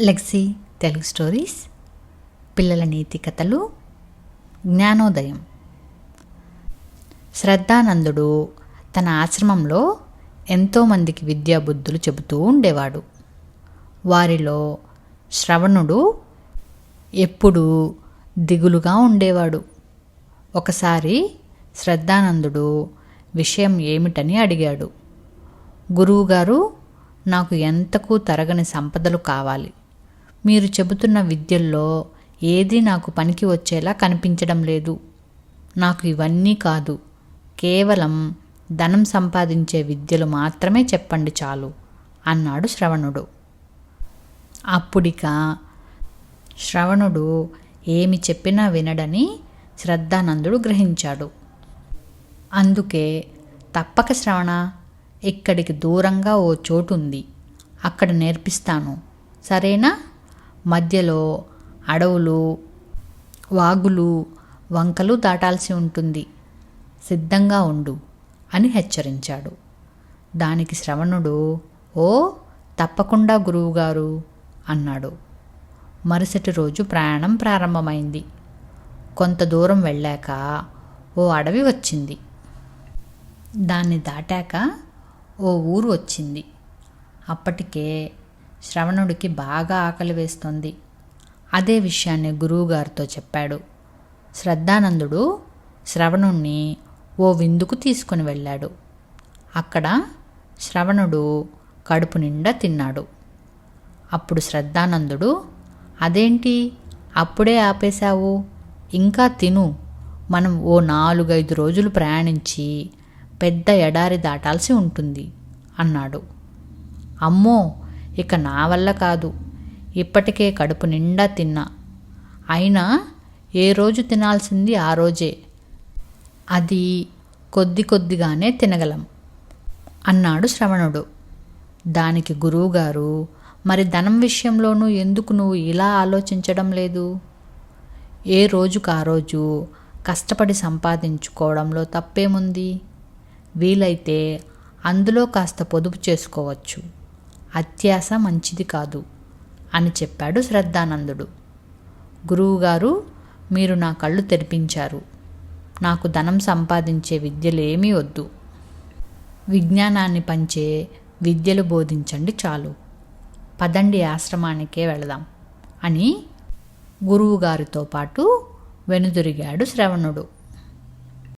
లెక్సీ Telugu stories పిల్లల నీతి కథలు జ్ఞానోదయం. శ్రద్ధానందుడు తన ఆశ్రమంలో ఎంతోమందికి విద్యాబుద్ధులు చెబుతూ ఉండేవాడు. వారిలో శ్రవణుడు ఎప్పుడూ దిగులుగా ఉండేవాడు. ఒకసారి శ్రద్ధానందుడు విషయం ఏమిటని అడిగాడు. గురువుగారు నాకు ఎంతకు తరగని సంపదలు కావాలి. మీరు చెబుతున్న విద్యల్లో ఏది నాకు పనికి వచ్చేలా కనిపించడం లేదు. నాకు ఇవన్నీ కాదు. కేవలం ధనం సంపాదించే విద్యలు మాత్రమే చెప్పండి చాలు అన్నాడు శ్రవణుడు. అప్పుడిక శ్రవణుడు ఏమి చెప్పినా వినడని శ్రద్ధానందుడు గ్రహించాడు. అందుకే తప్పక శ్రవణ ఇక్కడికి దూరంగా ఓ చోటు ఉంది. అక్కడ నేర్పిస్తాను. సరేనా? మధ్యలో అడవులు వాగులు వంకలు దాటాల్సి ఉంటుంది. సిద్ధంగా ఉండు అని హెచ్చరించాడు. దానికి శ్రవణుడు ఓ తప్పకుండా గురువుగారు అన్నాడు. మరుసటి రోజు ప్రయాణం ప్రారంభమైంది. కొంత దూరం వెళ్ళాక ఓ అడవి వచ్చింది. దాన్ని దాటాక ఓ ఊరు వచ్చింది. అప్పటికే శ్రవణుడికి బాగా ఆకలి వేస్తుంది. అదే విషయాన్ని గురువుగారితో చెప్పాడు. శ్రద్ధానందుడు శ్రవణుణ్ణి ఓ విందుకు తీసుకుని వెళ్ళాడు. అక్కడ శ్రవణుడు కడుపు నిండా తిన్నాడు. అప్పుడు శ్రద్ధానందుడు అదేంటి? అప్పుడే ఆపేశావు? ఇంకా తిను. మనం ఓ నాలుగైదు రోజులు ప్రయాణించి పెద్ద ఎడారి దాటాల్సి ఉంటుంది అన్నాడు. అమ్మో! ఇక నా వల్ల కాదు. ఇప్పటికే కడుపు నిండా తిన్నా. అయినా ఏ రోజు తినాల్సింది ఆ రోజే. అది కొద్ది కొద్దిగానే తినగలం అన్నాడు శ్రవణుడు. దానికి గురువుగారు మరి ధనం విషయంలోనూ ఎందుకు నువ్వు ఇలా ఆలోచించడం లేదు? ఏ రోజుకు ఆ రోజు కష్టపడి సంపాదించుకోవడంలో తప్పేముంది? వీలైతే అందులో కాస్త పొదుపు చేసుకోవచ్చు. అత్యాస మంచిది కాదు అని చెప్పాడు శ్రద్ధానందుడు. గురువుగారు మీరు నా కళ్ళు తెరిపించారు. నాకు ధనం సంపాదించే విద్యలేమీ వద్దు. విజ్ఞానాన్ని పంచే విద్యలు బోధించండి చాలు. పదండి ఆశ్రమానికే వెళదాం అని గురువుగారితో పాటు వెనుదిరిగాడు శ్రవణుడు.